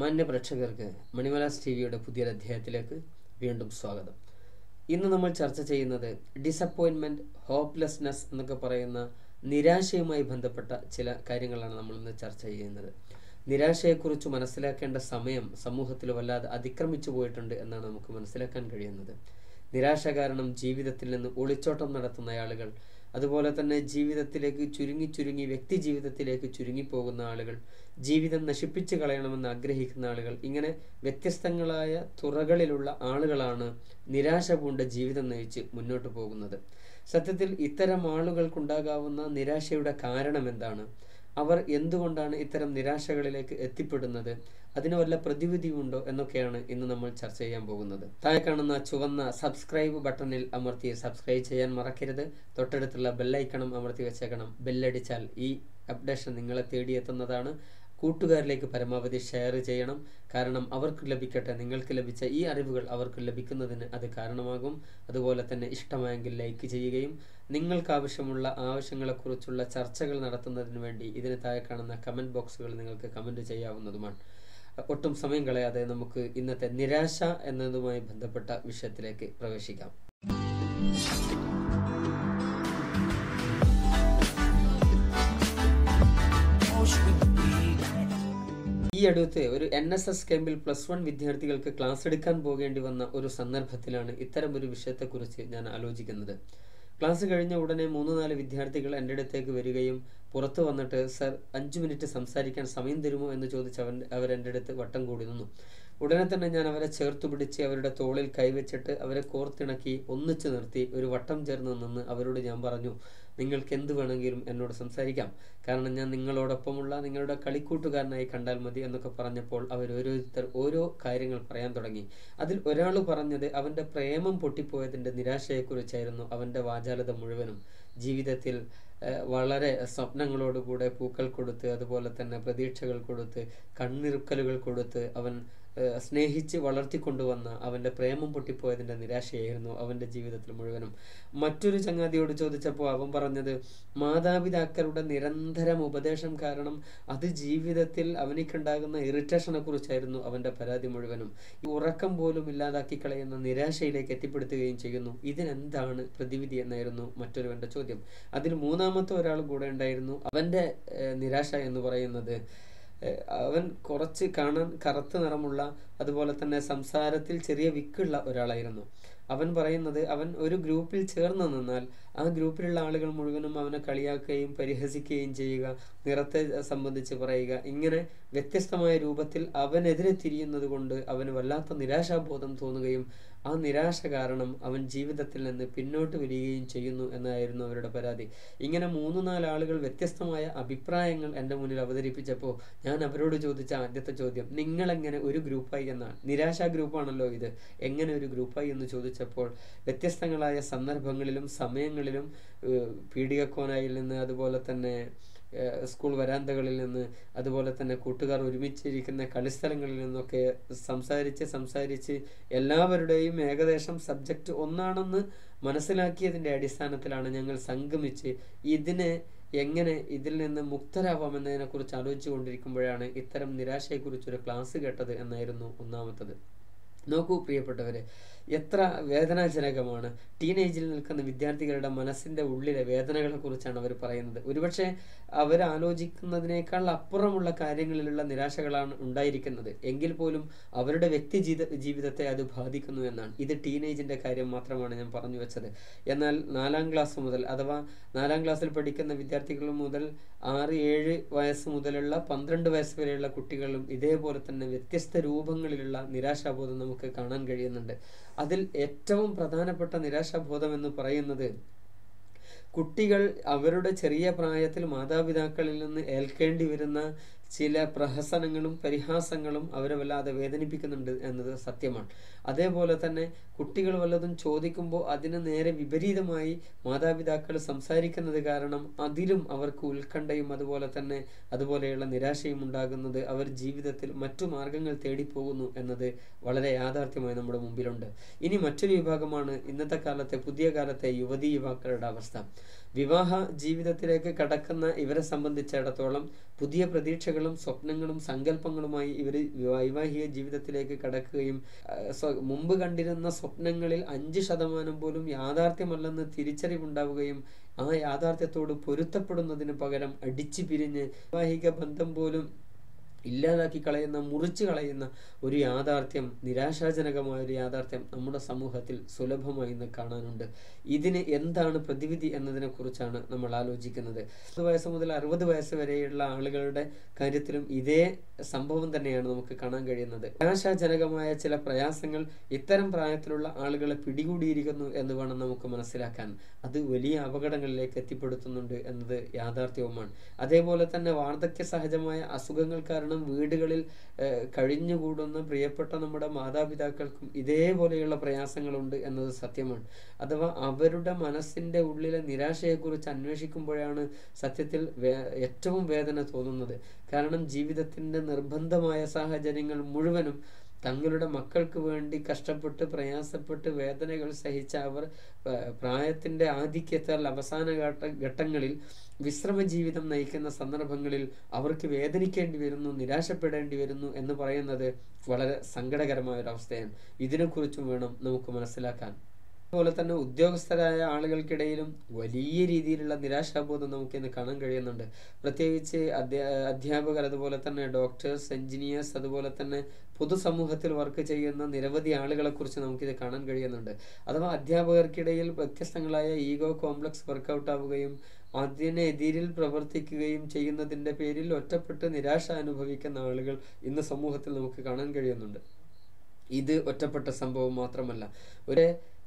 മാന്യ പ്രേക്ഷകർക്ക് മണിമലാസ് ടി വിയുടെ പുതിയൊരു അധ്യായത്തിലേക്ക് വീണ്ടും സ്വാഗതം. ഇന്ന് നമ്മൾ ചർച്ച ചെയ്യുന്നത് ഡിസപ്പോയിൻമെന്റ് ഹോപ്പ്ലെസ്നെസ് എന്നൊക്കെ പറയുന്ന നിരാശയുമായി ബന്ധപ്പെട്ട ചില കാര്യങ്ങളാണ് നമ്മൾ ഇന്ന് ചർച്ച ചെയ്യുന്നത്. നിരാശയെക്കുറിച്ച് മനസ്സിലാക്കേണ്ട സമയം സമൂഹത്തിൽ വല്ലാതെ അതിക്രമിച്ചു പോയിട്ടുണ്ട് എന്നാണ് നമുക്ക് മനസ്സിലാക്കാൻ കഴിയുന്നത്. നിരാശ കാരണം ജീവിതത്തിൽ നിന്ന് ഒളിച്ചോട്ടം നടത്തുന്ന ആളുകൾ അതുപോലെ തന്നെ ജീവിതത്തിലേക്ക് ചുരുങ്ങി ചുരുങ്ങി വ്യക്തി ജീവിതത്തിലേക്ക് ചുരുങ്ങിപ്പോകുന്ന ആളുകൾ ജീവിതം നശിപ്പിച്ചു കളയണമെന്ന് ആഗ്രഹിക്കുന്ന ആളുകൾ ഇങ്ങനെ വ്യത്യസ്തങ്ങളായ തുറകളിലുള്ള ആളുകളാണ് നിരാശ പൂണ്ട ജീവിതം നയിച്ച് മുന്നോട്ട് പോകുന്നത്. സത്യത്തിൽ ഇത്തരം ആളുകൾക്കുണ്ടാകാവുന്ന നിരാശയുടെ കാരണം എന്താണ്? അവർ എന്തുകൊണ്ടാണ് ഇത്തരം നിരാശകളിലേക്ക് എത്തിപ്പെടുന്നത്? അതിന് വല്ല പ്രതിവിധിയുണ്ടോ എന്നൊക്കെയാണ് ഇന്ന് നമ്മൾ ചർച്ച ചെയ്യാൻ പോകുന്നത്. താഴെ കാണുന്ന ചുവന്ന സബ്സ്ക്രൈബ് ബട്ടണിൽ അമർത്തി സബ്സ്ക്രൈബ് ചെയ്യാൻ മറക്കരുത്. തൊട്ടടുത്തുള്ള ബെല്ലൈക്കണം അമർത്തി വെച്ചേക്കണം. ബെല്ലടിച്ചാൽ ഈ അപ്ഡേഷൻ നിങ്ങളെ തേടിയെത്തുന്നതാണ്. കൂട്ടുകാരിലേക്ക് പരമാവധി ഷെയർ ചെയ്യണം. കാരണം അവർക്ക് ലഭിക്കട്ടെ നിങ്ങൾക്ക് ലഭിച്ച ഈ അറിവുകൾ അവർക്ക് ലഭിക്കുന്നതിന് അത് കാരണമാകും. അതുപോലെ തന്നെ ഇഷ്ടമായെങ്കിൽ ലൈക്ക് ചെയ്യുകയും നിങ്ങൾക്ക് ആവശ്യമുള്ള ആവശ്യങ്ങളെക്കുറിച്ചുള്ള ചർച്ചകൾ നടത്തുന്നതിന് വേണ്ടി ഇതിന് താഴെ കാണുന്ന കമന്റ് ബോക്സുകൾ നിങ്ങൾക്ക് കമന്റ് ചെയ്യാവുന്നതുമാണ്. ഒട്ടും സമയം കളയാതെ നമുക്ക് ഇന്നത്തെ നിരാശ എന്നതുമായി ബന്ധപ്പെട്ട വിഷയത്തിലേക്ക് പ്രവേശിക്കാം. ഈ അടുത്ത് ഒരു എൻ എസ് എസ് ക്യാമ്പിൽ പ്ലസ് വൺ വിദ്യാർത്ഥികൾക്ക് ക്ലാസ് എടുക്കാൻ പോകേണ്ടി വന്ന ഒരു സന്ദർഭത്തിലാണ് ഇത്തരം ഒരു വിഷയത്തെക്കുറിച്ച് ഞാൻ ആലോചിക്കുന്നത്. ക്ലാസ് കഴിഞ്ഞ ഉടനെ മൂന്ന് നാല് വിദ്യാർത്ഥികൾ എന്റെ അടുത്തേക്ക് വരികയും പുറത്തു വന്നിട്ട് സർ അഞ്ചു മിനിറ്റ് സംസാരിക്കാൻ സമയം തരുമോ? എന്ന് ചോദിച്ച് അവൻ അവരെന്റെ അടുത്ത് വട്ടം കൂടി നിന്നു. ഉടനെ തന്നെ ഞാൻ അവരെ ചേർത്ത് പിടിച്ച് അവരുടെ തോളിൽ കൈവച്ചിട്ട് അവരെ കോർത്തിണക്കി ഒന്നിച്ചു നിർത്തി ഒരു വട്ടം ചേർന്ന് നിന്ന് അവരോട് ഞാൻ പറഞ്ഞു നിങ്ങൾക്ക് എന്ത് വേണമെങ്കിലും എന്നോട് സംസാരിക്കാം. കാരണം ഞാൻ നിങ്ങളോടൊപ്പമുള്ള നിങ്ങളുടെ കളിക്കൂട്ടുകാരനായി കണ്ടാൽ മതി എന്നൊക്കെ പറഞ്ഞപ്പോൾ അവർ ഓരോരുത്തർ ഓരോ കാര്യങ്ങൾ പറയാൻ തുടങ്ങി. അതിൽ ഒരാൾ പറഞ്ഞത് അവന്റെ പ്രേമം പൊട്ടിപ്പോയതിന്റെ നിരാശയെക്കുറിച്ചായിരുന്നു അവന്റെ വാചാലത മുഴുവനും. ജീവിതത്തിൽ വളരെ സ്വപ്നങ്ങളോടുകൂടെ പൂക്കൾ കൊടുത്ത് അതുപോലെ തന്നെ പ്രതീക്ഷകൾ കൊടുത്ത് കണ്ണിറുക്കലുകൾ കൊടുത്ത് അവൻ സ്നേഹിച്ച് വളർത്തിക്കൊണ്ടുവന്ന അവന്റെ പ്രേമം പൊട്ടിപ്പോയതിന്റെ നിരാശയായിരുന്നു അവന്റെ ജീവിതത്തിൽ മുഴുവനും. മറ്റൊരു ചങ്ങാതിയോട് ചോദിച്ചപ്പോൾ അവൻ പറഞ്ഞത് മാതാപിതാക്കളുടെ നിരന്തരം ഉപദേശം കാരണം അത് ജീവിതത്തിൽ അവനിക്കുണ്ടാകുന്ന ഇറിറ്റേഷനെ കുറിച്ചായിരുന്നു അവന്റെ പരാതി മുഴുവനും. ഈ ഉറക്കം പോലും ഇല്ലാതാക്കി കളയുന്ന നിരാശയിലേക്ക് എത്തിപ്പെടുത്തുകയും ചെയ്യുന്നു. ഇതിനെന്താണ് പ്രതിവിധി എന്നായിരുന്നു മറ്റൊരുവന്റെ ചോദ്യം. അതിൽ മൂന്നാമത്തെ ഒരാൾ കൂടെ ഉണ്ടായിരുന്നു. അവന്റെ നിരാശ എന്ന് പറയുന്നത് അവൻ കുറച്ച് കാണാൻ കറുത്ത നിറമുള്ള അതുപോലെ തന്നെ സംസാരത്തിൽ ചെറിയ വിക്കുള്ള ഒരാളായിരുന്നു. അവൻ പറയുന്നത് അവൻ ഒരു ഗ്രൂപ്പിൽ ചേർന്ന് നിന്നാൽ ആ ഗ്രൂപ്പിലുള്ള ആളുകൾ മുഴുവനും അവനെ കളിയാക്കുകയും പരിഹസിക്കുകയും ചെയ്യുക നിറത്തെ സംബന്ധിച്ച് പറയുക. ഇങ്ങനെ വ്യത്യസ്തമായ രൂപത്തിൽ അവനെതിരെ തിരിയുന്നത് കൊണ്ട് അവന് വല്ലാത്ത നിരാശാബോധം തോന്നുകയും ആ നിരാശ കാരണം അവൻ ജീവിതത്തിൽ നിന്ന് പിന്നോട്ട് വരികയും ചെയ്യുന്നു എന്നായിരുന്നു അവരുടെ പരാതി. ഇങ്ങനെ മൂന്ന് നാല് ആളുകൾ വ്യത്യസ്തമായ അഭിപ്രായങ്ങൾ എന്റെ മുന്നിൽ അവതരിപ്പിച്ചപ്പോൾ ഞാൻ അവരോട് ചോദിച്ച ആദ്യത്തെ ചോദ്യം നിങ്ങളെങ്ങനെ ഒരു ഗ്രൂപ്പായി എന്നാണ് നിരാശാ ഗ്രൂപ്പാണല്ലോ ഇത്. എങ്ങനെ ഒരു ഗ്രൂപ്പായി? എന്ന് ചോദിച്ചപ്പോൾ വ്യത്യസ്തങ്ങളായ സന്ദർഭങ്ങളിലും സമയങ്ങളിലും പീഡികക്കോനായിൽ നിന്ന് അതുപോലെ തന്നെ സ്കൂൾ വരാന്തകളിൽ നിന്ന് അതുപോലെ തന്നെ കൂട്ടുകാർ ഒരുമിച്ചിരിക്കുന്ന കളിസ്ഥലങ്ങളിൽ നിന്നൊക്കെ സംസാരിച്ച് സംസാരിച്ച് എല്ലാവരുടെയും ഏകദേശം സബ്ജക്റ്റ് ഒന്നാണെന്ന് മനസ്സിലാക്കിയതിന്റെ അടിസ്ഥാനത്തിലാണ് ഞങ്ങൾ സംഗമിച്ച് ഇതിനെ എങ്ങനെ ഇതിൽ നിന്ന് മുക്തരാവാമെന്നതിനെ കുറിച്ച് ആലോചിച്ചു കൊണ്ടിരിക്കുമ്പോഴാണ് ഇത്തരം നിരാശയെക്കുറിച്ചൊരു ക്ലാസ് കേട്ടത് എന്നായിരുന്നു ഒന്നാമത്തത്. നോക്കൂ പ്രിയപ്പെട്ടവരെ എത്ര വേദനാജനകമാണ്. ടീനേജിൽ നിൽക്കുന്ന വിദ്യാർത്ഥികളുടെ മനസ്സിന്റെ ഉള്ളിലെ വേദനകളെ കുറിച്ചാണ് അവർ പറയുന്നത്. ഒരുപക്ഷെ അവർ ആലോചിക്കുന്നതിനേക്കാൾ അപ്പുറമുള്ള കാര്യങ്ങളിലുള്ള നിരാശകളാണ് ഉണ്ടായിരിക്കുന്നത്. എങ്കിൽ പോലും അവരുടെ വ്യക്തി ജീവിതത്തെ അത് ബാധിക്കുന്നു എന്നാണ്. ഇത് ടീനേജിന്റെ കാര്യം മാത്രമാണ് ഞാൻ പറഞ്ഞു വെച്ചത്. എന്നാൽ നാലാം ക്ലാസ് മുതൽ അഥവാ നാലാം ക്ലാസ്സിൽ പഠിക്കുന്ന വിദ്യാർത്ഥികൾ മുതൽ ആറ് ഏഴ് വയസ്സ് മുതലുള്ള പന്ത്രണ്ട് വയസ്സ് വരെയുള്ള കുട്ടികളും ഇതേപോലെ തന്നെ വ്യത്യസ്ത രൂപങ്ങളിലുള്ള നിരാശാബോധം നമുക്ക് കാണാൻ കഴിയുന്നുണ്ട്. അതിൽ ഏറ്റവും പ്രധാനപ്പെട്ട നിരാശാബോധം എന്ന് പറയുന്നത് കുട്ടികൾ അവരുടെ ചെറിയ പ്രായത്തിൽ മാതാപിതാക്കളിൽ നിന്ന് ഏൽക്കേണ്ടി വരുന്ന ചില പ്രഹസനങ്ങളും പരിഹാസങ്ങളും അവരെ വല്ലാതെ വേദനിപ്പിക്കുന്നുണ്ട് എന്നത് സത്യമാണ്. അതേപോലെ തന്നെ കുട്ടികൾ വല്ലതും ചോദിക്കുമ്പോൾ അതിന് നേരെ വിപരീതമായി മാതാപിതാക്കൾ സംസാരിക്കുന്നത് കാരണം അതിലും അവർക്ക് ഉത്കണ്ഠയും അതുപോലെ തന്നെ അതുപോലെയുള്ള നിരാശയും ഉണ്ടാകുന്നത് അവർ ജീവിതത്തിൽ മറ്റു മാർഗങ്ങൾ തേടിപ്പോകുന്നു എന്നത് വളരെ യാഥാർത്ഥ്യമായി നമ്മുടെ മുമ്പിലുണ്ട്. ഇനി മറ്റൊരു വിഭാഗമാണ് ഇന്നത്തെ കാലത്തെ പുതിയ കാലത്തെ യുവതി യുവാക്കളുടെ അവസ്ഥ. വിവാഹ ജീവിതത്തിലേക്ക് കടക്കുന്ന ഇവരെ സംബന്ധിച്ചിടത്തോളം പുതിയ പ്രതീക്ഷകളും സ്വപ്നങ്ങളും സങ്കല്പങ്ങളുമായി ഇവർ വൈവാഹിക ജീവിതത്തിലേക്ക് കടക്കുകയും മുമ്പ് കണ്ടിരുന്ന സ്വപ്നങ്ങളിൽ അഞ്ച് ശതമാനം പോലും യാഥാർത്ഥ്യമല്ലെന്ന് തിരിച്ചറിവുണ്ടാവുകയും ആ യാഥാർത്ഥ്യത്തോട് പൊരുത്തപ്പെടുന്നതിന് പകരം അടിച്ചു പിരിഞ്ഞ് വൈവാഹിക ബന്ധം പോലും ഇല്ലാതാക്കി കളയുന്ന മുറിച്ചു കളയുന്ന ഒരു യാഥാർത്ഥ്യം നിരാശാജനകമായ ഒരു യാഥാർത്ഥ്യം നമ്മുടെ സമൂഹത്തിൽ സുലഭമായി ഇന്ന് കാണാനുണ്ട്. ഇതിന് എന്താണ് പ്രതിവിധി എന്നതിനെ കുറിച്ചാണ് നമ്മൾ ആലോചിക്കുന്നത്. പത്ത് വയസ്സ് മുതൽ അറുപത് വയസ്സ് വരെയുള്ള ആളുകളുടെ കാര്യത്തിലും ഇതേ സംഭവം തന്നെയാണ് നമുക്ക് കാണാൻ കഴിയുന്നത്. നിരാശാജനകമായ ചില പ്രയാസങ്ങൾ ഇത്തരം പ്രായത്തിലുള്ള ആളുകളെ പിടികൂടിയിരിക്കുന്നു എന്ന് വേണം നമുക്ക് മനസ്സിലാക്കാൻ. അത് വലിയ അപകടങ്ങളിലേക്ക് എത്തിപ്പെടുത്തുന്നുണ്ട് എന്നത് യാഥാർത്ഥ്യവുമാണ്. അതേപോലെ തന്നെ വാർദ്ധക്യ സഹജമായ അസുഖങ്ങൾ കാരണം വീടുകളിൽ ഏഹ്, കഴിഞ്ഞുകൂടുന്ന പ്രിയപ്പെട്ട നമ്മുടെ മാതാപിതാക്കൾക്കും ഇതേപോലെയുള്ള പ്രയാസങ്ങളുണ്ട് എന്നത് സത്യമാണ്. അഥവാ അവരുടെ മനസ്സിന്റെ ഉള്ളിലെ നിരാശയെക്കുറിച്ച് അന്വേഷിക്കുമ്പോഴാണ് സത്യത്തിൽ ഏറ്റവും വേദന തോന്നുന്നത്. കാരണം ജീവിതത്തിന്റെ നിർബന്ധമായ സാഹചര്യങ്ങൾ മുഴുവനും തങ്ങളുടെ മക്കൾക്ക് വേണ്ടി കഷ്ടപ്പെട്ട് പ്രയാസപ്പെട്ട് വേദനകൾ സഹിച്ച അവർ പ്രായത്തിന്റെ ആധിക്യത്താൽ അവസാന ഘട്ട ഘട്ടങ്ങളിൽ വിശ്രമ ജീവിതം നയിക്കുന്ന സന്ദർഭങ്ങളിൽ അവർക്ക് വേദനിക്കേണ്ടി വരുന്നു നിരാശപ്പെടേണ്ടി വരുന്നു എന്ന് പറയുന്നത് വളരെ സങ്കടകരമായ ഒരു അവസ്ഥയാണ് ഇതിനെക്കുറിച്ചും വേണം നമുക്ക് മനസ്സിലാക്കാൻ. അതുപോലെ തന്നെ ഉദ്യോഗസ്ഥരായ ആളുകൾക്കിടയിലും വലിയ രീതിയിലുള്ള നിരാശാബോധം നമുക്ക് ഇന്ന് കാണാൻ കഴിയുന്നുണ്ട്. പ്രത്യേകിച്ച് അധ്യാ അധ്യാപകർ അതുപോലെ തന്നെ ഡോക്ടേഴ്സ് എഞ്ചിനീയേഴ്സ് അതുപോലെ തന്നെ പൊതുസമൂഹത്തിൽ വർക്ക് ചെയ്യുന്ന നിരവധി ആളുകളെക്കുറിച്ച് നമുക്കിത് കാണാൻ കഴിയുന്നുണ്ട്. അഥവാ അധ്യാപകർക്കിടയിൽ വ്യത്യസ്തങ്ങളായ ഈഗോ കോംപ്ലക്സ് വർക്കൗട്ട് ആവുകയും അതിനെതിരിൽ പ്രവർത്തിക്കുകയും ചെയ്യുന്നതിന്റെ പേരിൽ ഒറ്റപ്പെട്ട് നിരാശ അനുഭവിക്കുന്ന ആളുകൾ ഇന്ന് സമൂഹത്തിൽ നമുക്ക് കാണാൻ കഴിയുന്നുണ്ട്. ഇത് ഒറ്റപ്പെട്ട സംഭവം മാത്രമല്ല. ഒരു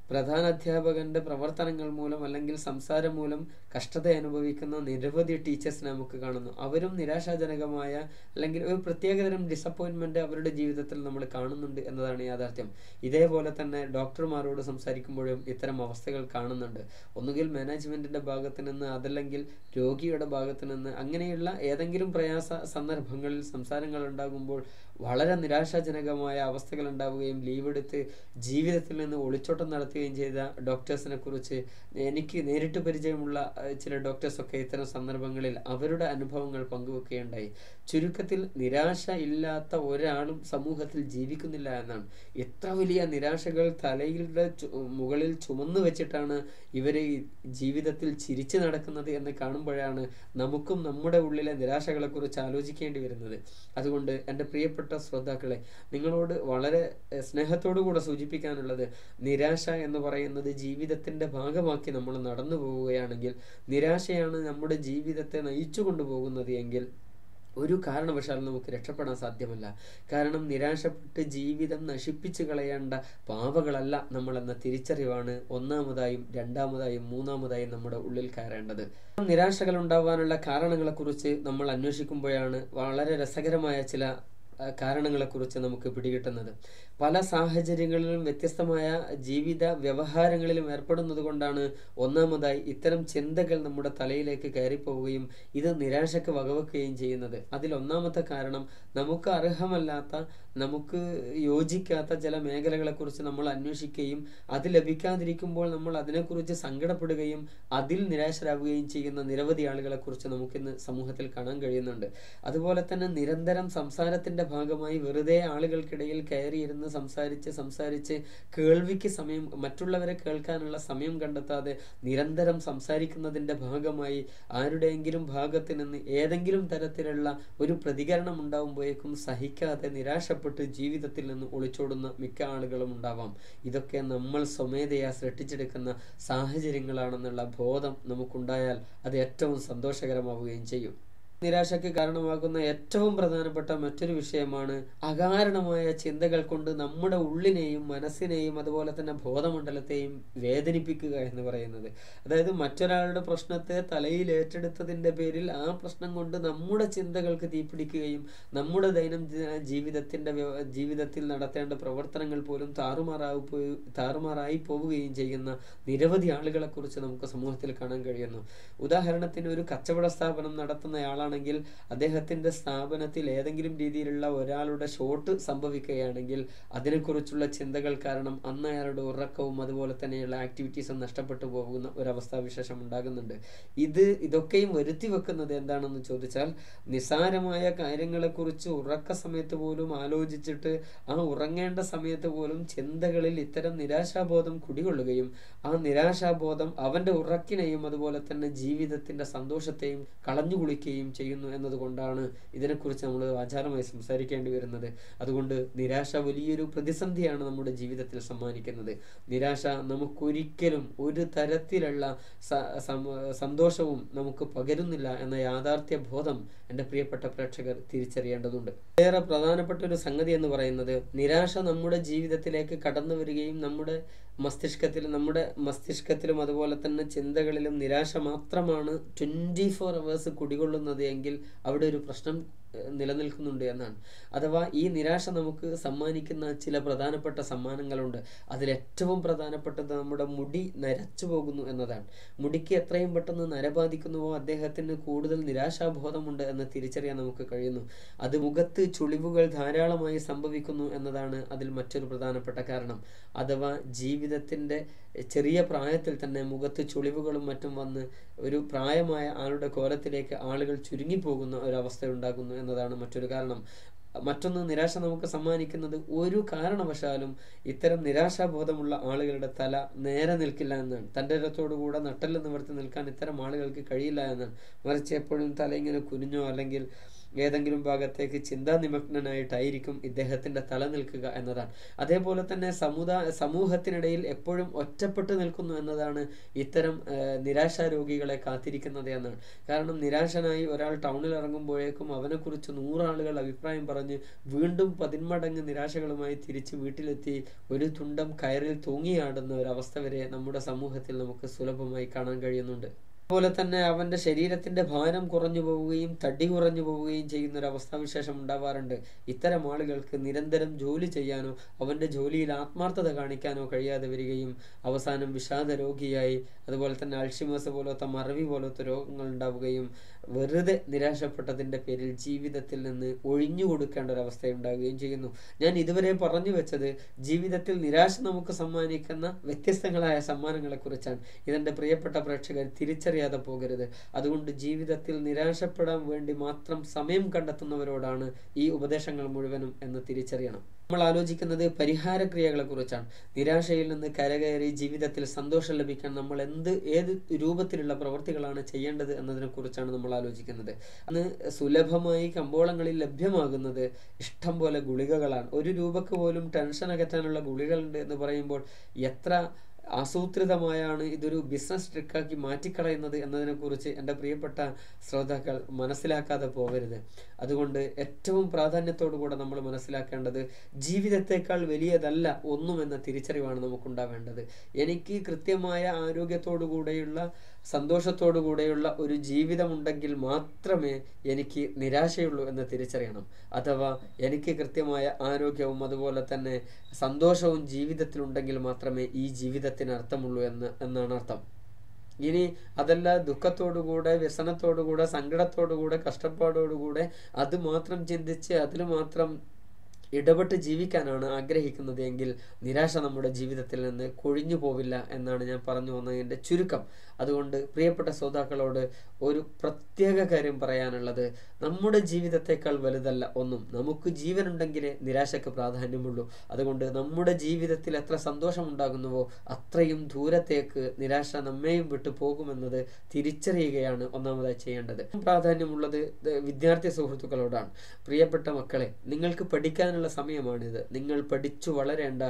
പ്രധാന അധ്യാപകന്റെ പ്രവർത്തനങ്ങൾ മൂലം അല്ലെങ്കിൽ സംസാരം മൂലം കഷ്ടത അനുഭവിക്കുന്ന നിരവധി ടീച്ചേഴ്സ് നമുക്ക് കാണുന്നു. അവരും നിരാശാജനകമായ അല്ലെങ്കിൽ ഒരു പ്രത്യേകതരം ഡിസപ്പോയിന്റ്മെന്റ് അവരുടെ ജീവിതത്തിൽ നമ്മൾ കാണുന്നുണ്ട് എന്നതാണ് യാഥാർത്ഥ്യം. ഇതേപോലെ തന്നെ ഡോക്ടർമാരോട് സംസാരിക്കുമ്പോഴും ഇത്തരം അവസ്ഥകൾ കാണുന്നുണ്ട്. ഒന്നുകിൽ മാനേജ്മെന്റിന്റെ ഭാഗത്ത് നിന്ന് അതല്ലെങ്കിൽ രോഗിയുടെ ഭാഗത്ത് നിന്ന് അങ്ങനെയുള്ള ഏതെങ്കിലും പ്രയാസ സന്ദർഭങ്ങളിൽ സംസാരങ്ങൾ ഉണ്ടാകുമ്പോൾ വളരെ നിരാശാജനകമായ അവസ്ഥകൾ ഉണ്ടാവുകയും ലീവ് എടുത്ത് ജീവിതത്തിൽ നിന്ന് ഒളിച്ചോട്ടം നടത്തുകയും ചെയ്ത ഡോക്ടേഴ്സിനെ കുറിച്ച് എനിക്ക് നേരിട്ട് പരിചയമുള്ള ചില ഡോക്ടേഴ്സ് ഒക്കെ ഇത്തരം സന്ദർഭങ്ങളിൽ അവരുടെ അനുഭവങ്ങൾ പങ്കുവെക്കുകയുണ്ടായി. ചുരുക്കത്തിൽ നിരാശ ഇല്ലാത്ത ഒരാളും സമൂഹത്തിൽ ജീവിക്കുന്നില്ല എന്നാണ്. എത്ര വലിയ നിരാശകൾ തലയുടെ മുകളിൽ ചുമന്നു വെച്ചിട്ടാണ് ഇവർ ജീവിതത്തിൽ ചിരിച്ചു നടക്കുന്നത് എന്ന് കാണുമ്പോഴാണ് നമുക്കും നമ്മുടെ ഉള്ളിലെ നിരാശകളെക്കുറിച്ച് ആലോചിക്കേണ്ടി വരുന്നത്. അതുകൊണ്ട് എന്റെ പ്രിയപ്പെട്ട ശ്രോതാക്കളെ നിങ്ങളോട് വളരെ സ്നേഹത്തോടു കൂടെ സൂചിപ്പിക്കാനുള്ളത് നിരാശ എന്ന് പറയുന്നത് ജീവിതത്തിന്റെ ഭാഗമാക്കി നമ്മൾ നടന്നു പോവുകയാണെങ്കിൽ നിരാശയാണ് നമ്മുടെ ജീവിതത്തെ നയിച്ചു കൊണ്ടുപോകുന്നത് എങ്കിൽ ഒരു കാരണവശാലും നമുക്ക് രക്ഷപ്പെടാൻ സാധ്യമല്ല. കാരണം നിരാശപ്പെട്ട് ജീവിതം നശിപ്പിച്ചു കളയേണ്ട പാവകളല്ല നമ്മളെന്ന തിരിച്ചറിവാണ് ഒന്നാമതായും രണ്ടാമതായും മൂന്നാമതായും നമ്മുടെ ഉള്ളിൽ കയറേണ്ടത്. നിരാശകൾ ഉണ്ടാവാനുള്ള കാരണങ്ങളെക്കുറിച്ച് നമ്മൾ അന്വേഷിക്കുമ്പോഴാണ് വളരെ രസകരമായ ചില കാരണങ്ങളെക്കുറിച്ച് നമുക്ക് പിടികിട്ടുന്നത്. പല സാഹചര്യങ്ങളിലും വ്യത്യസ്തമായ ജീവിത വ്യവഹാരങ്ങളിലും ഏർപ്പെടുന്നത് കൊണ്ടാണ് ഒന്നാമതായി ഇത്തരം ചിന്തകൾ നമ്മുടെ തലയിലേക്ക് കയറിപ്പോവുകയും ഇത് നിരാശക്ക് വകവെക്കുകയും ചെയ്യുന്നത്. അതിൽ ഒന്നാമത്തെ കാരണം നമുക്ക് അർഹമല്ലാത്ത നമുക്ക് യോജിക്കാത്ത ചില മേഖലകളെക്കുറിച്ച് നമ്മൾ അന്വേഷിക്കുകയും അത് ലഭിക്കാതിരിക്കുമ്പോൾ നമ്മൾ അതിനെക്കുറിച്ച് സങ്കടപ്പെടുകയും അതിൽ നിരാശരാകുകയും ചെയ്യുന്ന നിരവധി ആളുകളെ കുറിച്ച് നമുക്കിന്ന് സമൂഹത്തിൽ കാണാൻ കഴിയുന്നുണ്ട്. അതുപോലെ തന്നെ നിരന്തരം സംസാരത്തിന്റെ ഭാഗമായി വെറുതെ ആളുകൾക്കിടയിൽ കയറിയിരുന്ന് സംസാരിച്ച് സംസാരിച്ച് കേൾവിക്ക് സമയം മറ്റുള്ളവരെ കേൾക്കാനുള്ള സമയം കണ്ടെത്താതെ നിരന്തരം സംസാരിക്കുന്നതിന്റെ ഭാഗമായി ആരുടെയെങ്കിലും ഭാഗത്ത് നിന്ന് ഏതെങ്കിലും തരത്തിലുള്ള ഒരു പ്രതികരണം ഉണ്ടാകുമ്പോഴേക്കും സഹിക്കാതെ നിരാശപ്പെട്ട് ജീവിതത്തിൽ നിന്ന് ഒളിച്ചോടുന്ന മിക്ക ആളുകളും ഉണ്ടാവാം. ഇതൊക്കെ നമ്മൾ സ്വമേധയാ സൃഷ്ടിച്ചെടുക്കുന്ന സാഹചര്യങ്ങളാണെന്നുള്ള ബോധം നമുക്കുണ്ടായാൽ അത് ഏറ്റവും സന്തോഷകരമാവുകയും ചെയ്യും. നിരാശയ്ക്ക് കാരണമാകുന്ന ഏറ്റവും പ്രധാനപ്പെട്ട മറ്റൊരു വിഷയമാണ് അകാരണമായ ചിന്തകൾ കൊണ്ട് നമ്മുടെ ഉള്ളിനെയും മനസ്സിനെയും അതുപോലെ തന്നെ ബോധമണ്ഡലത്തെയും വേദനിപ്പിക്കുക എന്ന് പറയുന്നത്. അതായത് മറ്റൊരാളുടെ പ്രശ്നത്തെ തലയിൽ ഏറ്റെടുത്തതിന്റെ പേരിൽ ആ പ്രശ്നം കൊണ്ട് നമ്മുടെ ചിന്തകൾക്ക് തീപിടിക്കുകയും നമ്മുടെ ദൈനംദിന ജീവിതത്തിന്റെ ജീവിതത്തിൽ നടത്തേണ്ട പ്രവർത്തനങ്ങൾ പോലും താറുമാറായി താറുമാറായി പോവുകയും ചെയ്യുന്ന നിരവധി ആളുകളെക്കുറിച്ച് നമുക്ക് സമൂഹത്തിൽ കാണാൻ കഴിയുന്നു. ഉദാഹരണത്തിന് ഒരു കച്ചവട സ്ഥാപനം നടത്തുന്നയാളാണ് ആളാണെങ്കിൽ അദ്ദേഹത്തിന്റെ സ്ഥാപനത്തിൽ ഏതെങ്കിലും രീതിയിലുള്ള ഒരാളുടെ ഷോട്ട് സംഭവിക്കുകയാണെങ്കിൽ അതിനെക്കുറിച്ചുള്ള ചിന്തകൾ കാരണം അന്ന് അയാളുടെ ഉറക്കവും അതുപോലെ തന്നെയുള്ള ആക്ടിവിറ്റീസും നഷ്ടപ്പെട്ടു പോകുന്ന ഒരവസ്ഥാവിശേഷം ഉണ്ടാകുന്നുണ്ട്. ഇത് ഇതൊക്കെയും വരുത്തി വെക്കുന്നത് എന്താണെന്ന് ചോദിച്ചാൽ നിസാരമായ കാര്യങ്ങളെക്കുറിച്ച് ഉറക്ക സമയത്ത് പോലും ആലോചിച്ചിട്ട് ആ ഉറങ്ങേണ്ട സമയത്ത് പോലും ചിന്തകളിൽ ഇത്തരം നിരാശാബോധം കുടികൊള്ളുകയും ആ നിരാശാബോധം അവന്റെ ഉറക്കിനെയും അതുപോലെ തന്നെ ജീവിതത്തിന്റെ സന്തോഷത്തെയും കളഞ്ഞു കുളിക്കുകയും ചെയ്യുന്നു എന്നതുകൊണ്ടാണ് ഇതിനെക്കുറിച്ച് നമ്മൾ ആചാരമായി സംസാരിക്കേണ്ടി വരുന്നത്. അതുകൊണ്ട് നിരാശ വലിയൊരു പ്രതിസന്ധിയാണ് നമ്മുടെ ജീവിതത്തിൽ സമ്മാനിക്കുന്നത്. നിരാശ നമുക്കൊരിക്കലും ഒരു തരത്തിലുള്ള സന്തോഷവും നമുക്ക് പകരുന്നില്ല എന്ന യാഥാർത്ഥ്യ ബോധം എന്റെ പ്രിയപ്പെട്ട പ്രേക്ഷകർ തിരിച്ചറിയേണ്ടതുണ്ട്. ഏറെ പ്രധാനപ്പെട്ട ഒരു സംഗതി എന്ന് പറയുന്നത് നിരാശ നമ്മുടെ ജീവിതത്തിലേക്ക് കടന്നു വരികയും നമ്മുടെ മസ്തിഷ്കത്തിലും നമ്മുടെ മസ്തിഷ്കത്തിലും അതുപോലെ തന്നെ ചിന്തകളിലും നിരാശ മാത്രമാണ് ട്വന്റി ഫോർ അവേഴ്സ് കുടികൊള്ളുന്നത് എങ്കിൽ അവിടെ ഒരു പ്രശ്നം നിലനിൽക്കുന്നുണ്ട് എന്നാണ്. അഥവാ ഈ നിരാശ നമുക്ക് സമ്മാനിക്കുന്ന ചില പ്രധാനപ്പെട്ട സമ്മാനങ്ങളുണ്ട്. അതിലേറ്റവും പ്രധാനപ്പെട്ടത് നമ്മുടെ മുടി നരച്ചു പോകുന്നു എന്നതാണ്. മുടിക്ക് എത്രയും പെട്ടെന്ന് നര ബാധിക്കുന്നുവോ അദ്ദേഹത്തിന് കൂടുതൽ നിരാശാബോധമുണ്ട് എന്ന് തിരിച്ചറിയാൻ നമുക്ക് കഴിയുന്നു. അത് മുഖത്ത് ചുളിവുകൾ ധാരാളമായി സംഭവിക്കുന്നു എന്നതാണ് അതിൽ മറ്റൊരു പ്രധാനപ്പെട്ട കാരണം. അഥവാ ജീവിതത്തിന്റെ ചെറിയ പ്രായത്തിൽ തന്നെ മുഖത്ത് ചുളിവുകളും മറ്റും വന്ന് ഒരു പ്രായമായ ആളുടെ കോലത്തിലേക്ക് ആളുകൾ ചുരുങ്ങിപ്പോകുന്ന ഒരവസ്ഥ ഉണ്ടാകുന്നു എന്നതാണ് മറ്റൊരു കാരണം. മറ്റൊന്ന് നിരാശ നമുക്ക് സമ്മാനിക്കുന്നത് ഒരു കാരണവശാലും ഇത്തരം നിരാശാബോധമുള്ള ആളുകളുടെ തല നേരെ നിൽക്കില്ല എന്നാണ്. തന്റെ ഇടത്തോടുകൂടെ നട്ടെല്ല് നിവർത്തി നിൽക്കാൻ ഇത്തരം ആളുകൾക്ക് കഴിയില്ല എന്നാണ്. മറിച്ച് എപ്പോഴും തല ഇങ്ങനെ കുനിഞ്ഞോ അല്ലെങ്കിൽ ഏതെങ്കിലും ഭാഗത്തേക്ക് ചിന്താനിമഗ്നനായിട്ടായിരിക്കും ഇദ്ദേഹത്തിന്റെ തല നിൽക്കുക എന്നതാണ്. അതേപോലെ തന്നെ സമുദായ സമൂഹത്തിനിടയിൽ എപ്പോഴും ഒറ്റപ്പെട്ടു നിൽക്കുന്നു എന്നതാണ് ഇത്തരം നിരാശാരോഗികളെ കാത്തിരിക്കുന്നത് എന്നാണ്. കാരണം നിരാശനായി ഒരാൾ ടൗണിൽ ഇറങ്ങുമ്പോഴേക്കും അവനെക്കുറിച്ച് നൂറാളുകൾ അഭിപ്രായം പറഞ്ഞ് വീണ്ടും പതിന്മടങ്ങ് നിരാശകളുമായി തിരിച്ച് വീട്ടിലെത്തി ഒരു തുണ്ടം കയറിൽ തൂങ്ങിയാടുന്ന ഒരവസ്ഥ വരെ നമ്മുടെ സമൂഹത്തിൽ നമുക്ക് സുലഭമായി കാണാൻ കഴിയുന്നുണ്ട്. അതുപോലെ തന്നെ അവന്റെ ശരീരത്തിന്റെ ഭാരം കുറഞ്ഞു പോവുകയും തടി കുറഞ്ഞു പോവുകയും ചെയ്യുന്ന ഒരു അവസ്ഥാവിശേഷം ഉണ്ടാവാറുണ്ട്. ഇത്തരം ആളുകൾക്ക് നിരന്തരം ജോലി ചെയ്യാനോ അവന്റെ ജോലിയിൽ ആത്മാർത്ഥത കാണിക്കാനോ കഴിയാതെ വരികയും അവസാനം വിഷാദ രോഗിയായി അതുപോലെ തന്നെ അൾഷിമസ് പോലത്തെ മറവി പോലത്തെ രോഗങ്ങൾ ഉണ്ടാവുകയും വെറുതെ നിരാശപ്പെട്ടതിന്റെ പേരിൽ ജീവിതത്തിൽ നിന്ന് ഒഴിഞ്ഞു കൊടുക്കേണ്ട ഒരു അവസ്ഥ ഉണ്ടാവുകയും ചെയ്യുന്നു. ഞാൻ ഇതുവരെ പറഞ്ഞു വെച്ചത് ജീവിതത്തിൽ നിരാശ നമുക്ക് സമ്മാനിക്കുന്ന വ്യത്യസ്തങ്ങളായ സമ്മാനങ്ങളെ കുറിച്ചാണ് ഇതെന്റെ പ്രിയപ്പെട്ട പ്രേക്ഷകർ തിരിച്ചറിയാതെ പോകരുത്. അതുകൊണ്ട് ജീവിതത്തിൽ നിരാശപ്പെടാൻ വേണ്ടി മാത്രം സമയം കണ്ടെത്തുന്നവരോടാണ് ഈ ഉപദേശങ്ങൾ മുഴുവനും എന്ന് തിരിച്ചറിയണം. നമ്മൾ ആലോചിക്കുന്നത് പരിഹാരക്രിയകളെ കുറിച്ചാണ്. നിരാശയിൽ നിന്ന് കരകയറി ജീവിതത്തിൽ സന്തോഷം ലഭിക്കാൻ നമ്മൾ എന്ത് ഏത് രൂപത്തിലുള്ള പ്രവൃത്തികളാണ് ചെയ്യേണ്ടത് എന്നതിനെ കുറിച്ചാണ് നമ്മൾ ആലോചിക്കുന്നത്. അന്ന് സുലഭമായി കമ്പോളങ്ങളിൽ ലഭ്യമാകുന്നത് ഇഷ്ടം പോലെ ഗുളികകളാണ്. ഒരു രൂപക്ക് പോലും ടെൻഷൻ അകറ്റാനുള്ള ഗുളികളുണ്ട് എന്ന് പറയുമ്പോൾ എത്ര ആസൂത്രിതമായാണ് ഇതൊരു ബിസിനസ് ട്രിക്കാക്കി മാറ്റിക്കളയുന്നത് എന്നതിനെക്കുറിച്ച് എന്റെ പ്രിയപ്പെട്ട ശ്രോതാക്കൾ മനസ്സിലാക്കാതെ പോകരുത്. അതുകൊണ്ട് ഏറ്റവും പ്രാധാന്യത്തോടു കൂടെ നമ്മൾ മനസ്സിലാക്കേണ്ടത് ജീവിതത്തെക്കാൾ വലിയതല്ല ഒന്നും എന്ന തിരിച്ചറിവാണ് നമുക്കുണ്ടാവേണ്ടത്. എനിക്ക് കൃത്യമായ ആരോഗ്യത്തോടു കൂടെയുള്ള സന്തോഷത്തോടു കൂടെയുള്ള ഒരു ജീവിതമുണ്ടെങ്കിൽ മാത്രമേ എനിക്ക് നിരാശയുള്ളൂ എന്ന് തിരിച്ചറിയണം. അഥവാ എനിക്ക് കൃത്യമായ ആരോഗ്യവും അതുപോലെ തന്നെ സന്തോഷവും ജീവിതത്തിലുണ്ടെങ്കിൽ മാത്രമേ ഈ ജീവിതത്തിന് അർത്ഥമുള്ളൂ എന്ന് എന്നാണ് അർത്ഥം. ഇനി അതല്ല ദുഃഖത്തോടുകൂടെ വ്യസനത്തോടുകൂടെ സങ്കടത്തോടുകൂടെ കഷ്ടപ്പാടോടുകൂടെ അത് മാത്രം ചിന്തിച്ച് അതിൽ മാത്രം ഇടപെട്ട് ജീവിക്കാനാണ് ആഗ്രഹിക്കുന്നത് എങ്കിൽ നിരാശ നമ്മുടെ ജീവിതത്തിൽ നിന്ന് കൊഴിഞ്ഞു പോവില്ല എന്നാണ് ഞാൻ പറഞ്ഞു വന്നതിന്റെ ചുരുക്കം. അതുകൊണ്ട് പ്രിയപ്പെട്ട ശ്രോതാക്കളോട് ഒരു പ്രത്യേക കാര്യം പറയാനുള്ളത്. നമ്മുടെ ജീവിതത്തെക്കാൾ വലുതല്ല ഒന്നും. നമുക്ക് ജീവനുണ്ടെങ്കിലേ നിരാശയ്ക്ക് പ്രാധാന്യമുള്ളൂ. അതുകൊണ്ട് നമ്മുടെ ജീവിതത്തിൽ എത്ര സന്തോഷമുണ്ടാകുന്നുവോ അത്രയും ദൂരത്തേക്ക് നിരാശ നമ്മെയും വിട്ടു പോകുമെന്നത് തിരിച്ചറിയുകയാണ് ഒന്നാമതായി ചെയ്യേണ്ടത്. പ്രാധാന്യമുള്ളത് വിദ്യാർത്ഥി സുഹൃത്തുക്കളോടാണ്. പ്രിയപ്പെട്ട മക്കളെ നിങ്ങൾക്ക് പഠിക്കാനുള്ള സമയമാണിത്. നിങ്ങൾ പഠിച്ചു വളരേണ്ട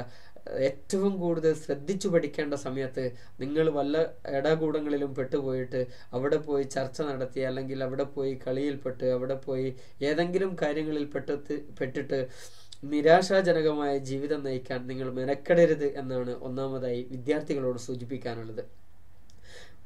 ഏറ്റവും കൂടുതൽ ശ്രദ്ധിച്ചു പഠിക്കേണ്ട സമയത്ത് നിങ്ങൾ വല്ല ഇടകൂടങ്ങളിലും പെട്ടുപോയിട്ട് അവിടെ പോയി ചർച്ച നടത്തി അല്ലെങ്കിൽ അവിടെ പോയി കളിയിൽപ്പെട്ട് അവിടെ പോയി ഏതെങ്കിലും കാര്യങ്ങളിൽ പെട്ടിട്ട് പെട്ടിട്ട് നിരാശാജനകമായ ജീവിതം നയിക്കാൻ നിങ്ങൾ മെനക്കെടരുത് എന്നാണ് ഒന്നാമതായി വിദ്യാർത്ഥികളോട് സൂചിപ്പിക്കാനുള്ളത്.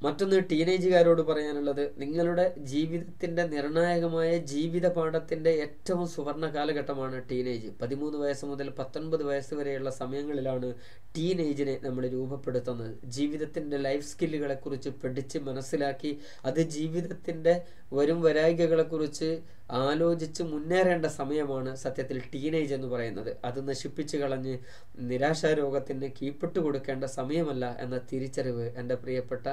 മറ്റൊന്ന് ടീനേജുകാരോട് പറയാനുള്ളത് നിങ്ങളുടെ ജീവിതത്തിന്റെ നിർണായകമായ ജീവിത പാഠത്തിന്റെ ഏറ്റവും സുവർണ കാലഘട്ടമാണ് ടീനേജ്. പതിമൂന്ന് വയസ്സ് മുതൽ പത്തൊൻപത് വയസ്സ് വരെയുള്ള സമയങ്ങളിലാണ് ടീനേജിനെ നമ്മൾ രൂപപ്പെടുത്തുന്നത്. ജീവിതത്തിന്റെ ലൈഫ് സ്കില്ലുകളെക്കുറിച്ച് പഠിച്ച് മനസ്സിലാക്കി അത് ജീവിതത്തിന്റെ വരും വരായികകളെ കുറിച്ച് ആലോചിച്ച് മുന്നേറേണ്ട സമയമാണ് സത്യത്തിൽ ടീനേജ് എന്ന് പറയുന്നത്. അത് നശിപ്പിച്ചു കളഞ്ഞ് നിരാശാരോഗത്തിന് കീപ്പിട്ട് കൊടുക്കേണ്ട സമയമല്ല എന്ന തിരിച്ചറിവ് എന്റെ പ്രിയപ്പെട്ട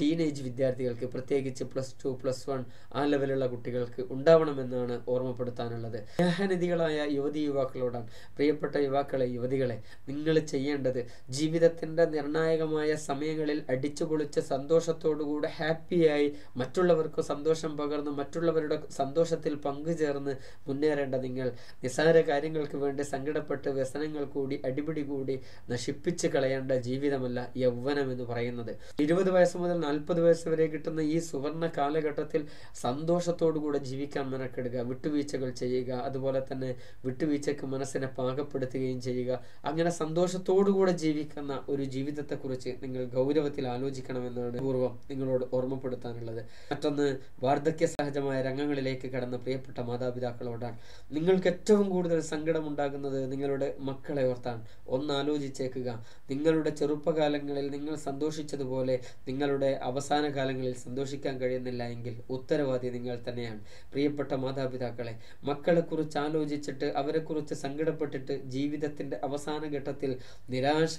ടീനേജ് വിദ്യാർത്ഥികൾക്ക് പ്രത്യേകിച്ച് പ്ലസ് ടു പ്ലസ് വൺ ആ ലെവലുള്ള കുട്ടികൾക്ക് ഉണ്ടാവണമെന്നാണ് ഓർമ്മപ്പെടുത്താനുള്ളത്. സ്നേഹനിധികളായ യുവതി യുവാക്കളോടാണ് പ്രിയപ്പെട്ട യുവാക്കളെ യുവതികളെ നിങ്ങൾ ചെയ്യേണ്ടത് ജീവിതത്തിന്റെ നിർണായകമായ സമയങ്ങളിൽ അടിച്ചു അടിച്ചുപൊളിച്ച് സന്തോഷത്തോടുകൂടെ ഹാപ്പിയായി മറ്റുള്ളവർക്ക് സന്തോഷം പകർന്ന് മറ്റുള്ളവരുടെ സന്തോഷത്തിൽ പങ്കുചേർന്ന് മുന്നേറേണ്ട നിങ്ങൾ നിസ്സാര കാര്യങ്ങൾക്ക് വേണ്ടി സങ്കടപ്പെട്ട് വ്യസനങ്ങൾ കൂടി അടിപിടി കൂടി നശിപ്പിച്ച് കളയേണ്ട ജീവിതമല്ല യൗവനം എന്ന് പറയുന്നത്. ഇരുപത് വയസ്സ് മുതൽ നാൽപ്പത് വയസ്സ് വരെ കിട്ടുന്ന ഈ സുവർണ കാലഘട്ടത്തിൽ സന്തോഷത്തോടുകൂടെ ജീവിക്കാൻ മെനക്കെടുക വിട്ടുവീഴ്ചകൾ ചെയ്യുക അതുപോലെ തന്നെ വിട്ടുവീഴ്ചക്ക് മനസ്സിനെ പാകപ്പെടുത്തുകയും ചെയ്യുക. അങ്ങനെ സന്തോഷത്തോടുകൂടെ ജീവിക്കുന്ന ഒരു ജീവിതത്തെക്കുറിച്ച് നിങ്ങൾ ഗൗരവത്തിൽ ആലോചിക്കണമെന്നാണ് പൂർവം നിങ്ങളോട് ഓർമ്മപ്പെടുത്താനുള്ളത്. മറ്റൊന്ന് വാർദ്ധക്യ സഹജമായ രംഗങ്ങളിലേക്ക് കടന്ന പ്രിയപ്പെട്ട മാതാപിതാക്കളോടാണ്. നിങ്ങൾക്ക് ഏറ്റവും കൂടുതൽ സങ്കടമുണ്ടാകുന്നത് നിങ്ങളുടെ മക്കളെ ഓർത്താണ്. ഒന്ന് ആലോചിച്ചേക്കുക. നിങ്ങളുടെ ചെറുപ്പകാലങ്ങളിൽ നിങ്ങൾ സന്തോഷിച്ചതുപോലെ നിങ്ങളുടെ അവസാന കാലങ്ങളിൽ സന്തോഷിക്കാൻ കഴിയുന്നില്ല എങ്കിൽ ഉത്തരവാദി നിങ്ങൾ തന്നെയാണ്. പ്രിയപ്പെട്ട മാതാപിതാക്കളെ മക്കളെക്കുറിച്ച് ആലോചിച്ചിട്ട് അവരെക്കുറിച്ച് സങ്കടപ്പെട്ടിട്ട് ജീവിതത്തിന്റെ അവസാന ഘട്ടത്തിൽ നിരാശ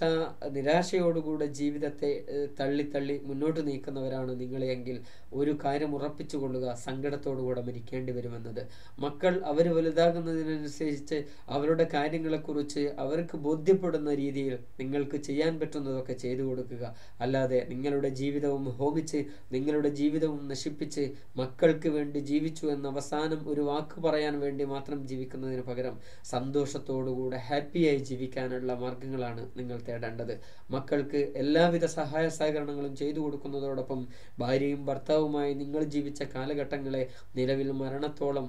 നിരാശയോടുകൂടെ ജീവിതത്തെ തള്ളി തള്ളി മുന്നോട്ട് നീക്കുന്നവരാണ് നിങ്ങളെങ്കിൽ ഒരു കാര്യം ഉറപ്പിച്ചു കൊള്ളുക സങ്കടത്തോടുകൂടെ മരിക്കേണ്ടി വരുമെന്നത്. മക്കൾ അവർ വലുതാകുന്നതിനനുസരിച്ച് അവരുടെ കാര്യങ്ങളെക്കുറിച്ച് അവർക്ക് ബോധ്യപ്പെടുന്ന രീതിയിൽ നിങ്ങൾക്ക് ചെയ്യാൻ പറ്റുന്നതൊക്കെ ചെയ്തു കൊടുക്കുക. അല്ലാതെ നിങ്ങളുടെ ജീവിതവും ഹോമിച്ച് നിങ്ങളുടെ ജീവിതവും നശിപ്പിച്ച് മക്കൾക്ക് വേണ്ടി ജീവിച്ചു എന്ന അവസാനം ഒരു വാക്ക് പറയാൻ വേണ്ടി മാത്രം ജീവിക്കുന്നതിന് പകരം സന്തോഷത്തോടുകൂടെ ഹാപ്പിയായി ജീവിക്കാനുള്ള മാർഗങ്ങളാണ് നിങ്ങൾ തേടേണ്ടത്. മക്കൾക്ക് എല്ലാവിധ സഹായ സഹകരണങ്ങളും ചെയ്തു കൊടുക്കുന്നതോടൊപ്പം ഭാര്യയും ഭർത്താവുമായി നിങ്ങൾ ജീവിച്ച കാലഘട്ടങ്ങളെ നിലവിൽ മരണത്തോളം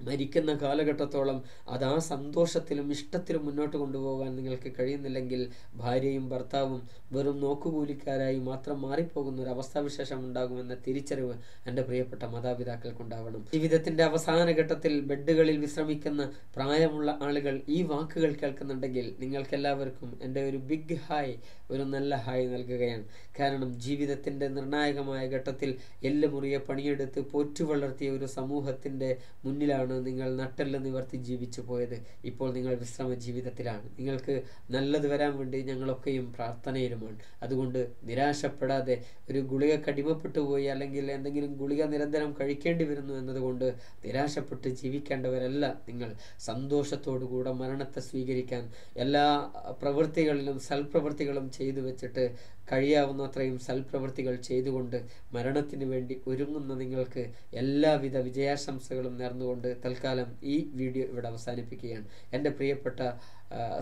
മരിക്കുന്ന കാലഘട്ടത്തോളം അത് ആ സന്തോഷത്തിലും ഇഷ്ടത്തിലും മുന്നോട്ട് കൊണ്ടുപോകാൻ നിങ്ങൾക്ക് കഴിയുന്നില്ലെങ്കിൽ ഭാര്യയും ഭർത്താവും വെറും നോക്കുകൂലിക്കാരായി മാത്രം മാറിപ്പോകുന്ന ഒരു അവസ്ഥാവിശേഷം ഉണ്ടാകുമെന്ന തിരിച്ചറിവ് എന്റെ പ്രിയപ്പെട്ട മാതാപിതാക്കൾക്കുണ്ടാവണം ജീവിതത്തിന്റെ അവസാന ഘട്ടത്തിൽ ബെഡുകളിൽ വിശ്രമിക്കുന്ന പ്രായമുള്ള ആളുകൾ ഈ വാക്കുകൾ കേൾക്കുന്നുണ്ടെങ്കിൽ നിങ്ങൾക്കെല്ലാവർക്കും എന്റെ ഒരു ബിഗ് ഹായ് ഒരു നല്ല ഹായ് നൽകുകയാണ്. കാരണം ജീവിതത്തിന്റെ നിർണായകമായ ഘട്ടത്തിൽ എല്ലുമുറിയെ പണിയെടുത്ത് പോറ്റു വളർത്തിയ ഒരു സമൂഹത്തിന്റെ മുന്നിലാണ് നിങ്ങൾ നട്ടെല്ല് നിവർത്തി ജീവിച്ചു പോയത്. ഇപ്പോൾ നിങ്ങൾ വിശ്രമ ജീവിതത്തിലാണ്. നിങ്ങൾക്ക് നല്ലത് വരാൻ വേണ്ടി ഞങ്ങളൊക്കെയും പ്രാർത്ഥനയിലുമാണ്. അതുകൊണ്ട് നിരാശപ്പെടാതെ ഒരു ഗുളിക കടിമപ്പെട്ടു പോയി അല്ലെങ്കിൽ എന്തെങ്കിലും ഗുളിക നിരന്തരം കഴിക്കേണ്ടി വരുന്നു എന്നതുകൊണ്ട് നിരാശപ്പെട്ട് ജീവിക്കേണ്ടവരല്ല നിങ്ങൾ. സന്തോഷത്തോടുകൂടെ മരണത്തെ സ്വീകരിക്കാൻ എല്ലാ പ്രവൃത്തികളിലും സൽപ്രവൃത്തികളും ചെയ്തു വെച്ചിട്ട് കഴിയാവുന്നത്രയും സൽപ്രവൃത്തികൾ ചെയ്തുകൊണ്ട് മരണത്തിന് വേണ്ടി ഒരുങ്ങുന്ന നിങ്ങൾക്ക് എല്ലാവിധ വിജയാശംസകളും നേർന്നുകൊണ്ട് തൽക്കാലം ഈ വീഡിയോ ഇവിടെ അവസാനിപ്പിക്കുകയാണ്. എന്റെ പ്രിയപ്പെട്ട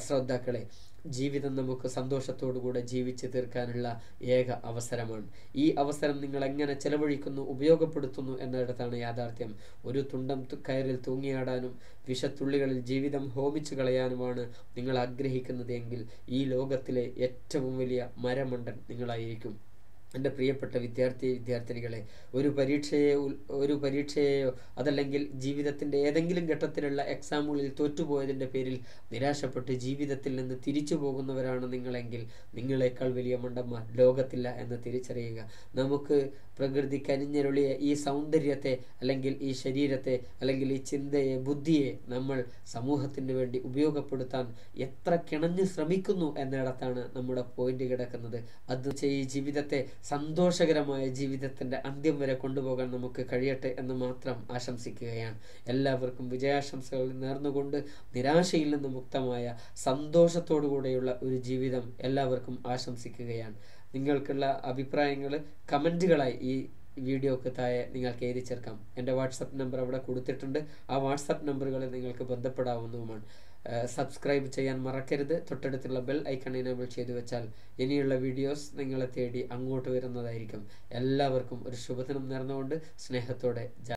ശ്രോതാക്കളെ ജീവിതം നമുക്ക് സന്തോഷത്തോടുകൂടെ ജീവിച്ച് തീർക്കാനുള്ള ഏക അവസരമാണ്. ഈ അവസരം നിങ്ങൾ എങ്ങനെ ചെലവഴിക്കുന്നു ഉപയോഗപ്പെടുത്തുന്നു എന്നിടത്താണ് യാഥാർത്ഥ്യം. ഒരു തുണ്ടം കയറിൽ തൂങ്ങിയാടാനും വിഷത്തുള്ളികളിൽ ജീവിതം ഹോമിച്ചു കളയാനുമാണ് നിങ്ങൾ ആഗ്രഹിക്കുന്നത് എങ്കിൽ ഈ ലോകത്തിലെ ഏറ്റവും വലിയ മരമണ്ടൻ നിങ്ങളായിരിക്കും. എന്റെ പ്രിയപ്പെട്ട വിദ്യാർത്ഥി വിദ്യാർത്ഥിനികളെ ഒരു പരീക്ഷയെ ഒരു പരീക്ഷയെയോ അതല്ലെങ്കിൽ ജീവിതത്തിന്റെ ഏതെങ്കിലും ഘട്ടത്തിലുള്ള എക്സാമുകളിൽ തോറ്റുപോയതിന്റെ പേരിൽ നിരാശപ്പെട്ട് ജീവിതത്തിൽ നിന്ന് തിരിച്ചു പോകുന്നവരാണ് നിങ്ങളെങ്കിൽ നിങ്ങളെക്കാൾ വലിയ മണ്ടന്മാർ. ലോകത്തില്ല എന്ന് തിരിച്ചറിയുക. നമുക്ക് പ്രകൃതി കനിഞ്ഞരുളിയ ഈ സൗന്ദര്യത്തെ അല്ലെങ്കിൽ ഈ ശരീരത്തെ അല്ലെങ്കിൽ ഈ ചിന്തയെ ബുദ്ധിയെ നമ്മൾ സമൂഹത്തിന് വേണ്ടി ഉപയോഗപ്പെടുത്താൻ എത്ര കിണഞ്ഞു ശ്രമിക്കുന്നു എന്നിടത്താണ് നമ്മുടെ പോയിന്റ് കിടക്കുന്നത്. അത് ഈ ജീവിതത്തെ സന്തോഷകരമായ ജീവിതത്തിന്റെ അന്ത്യം വരെ കൊണ്ടുപോകാൻ നമുക്ക് കഴിയട്ടെ എന്ന് മാത്രം ആശംസിക്കുകയാണ്. എല്ലാവർക്കും വിജയാശംസകൾ നേർന്നുകൊണ്ട് നിരാശയിൽ നിന്ന് മുക്തമായ സന്തോഷത്തോടു കൂടെയുള്ള ഒരു ജീവിതം എല്ലാവർക്കും ആശംസിക്കുകയാണ്. നിങ്ങൾക്കുള്ള അഭിപ്രായങ്ങൾ കമന്റുകളായി ഈ വീഡിയോക്ക് താഴെ നിങ്ങൾക്ക് എഴുതി ചേർക്കാം. എന്റെ വാട്സപ്പ് നമ്പർ അവിടെ കൊടുത്തിട്ടുണ്ട്. ആ വാട്സപ്പ് നമ്പറുകളിൽ നിങ്ങൾക്ക് ബന്ധപ്പെടാവുന്നതുമാണ്. സബ്സ്ക്രൈബ് ചെയ്യാൻ മറക്കരുത്. തൊട്ടടുത്തുള്ള ബെൽ ഐക്കൺ എനേബിൾ ചെയ്തു വെച്ചാൽ ഇനിയുള്ള വീഡിയോസ് നിങ്ങളെ തേടി അങ്ങോട്ട് വരുന്നതായിരിക്കും. എല്ലാവർക്കും ഒരു ശുഭദിനം നേർന്നുകൊണ്ട് സ്നേഹത്തോടെ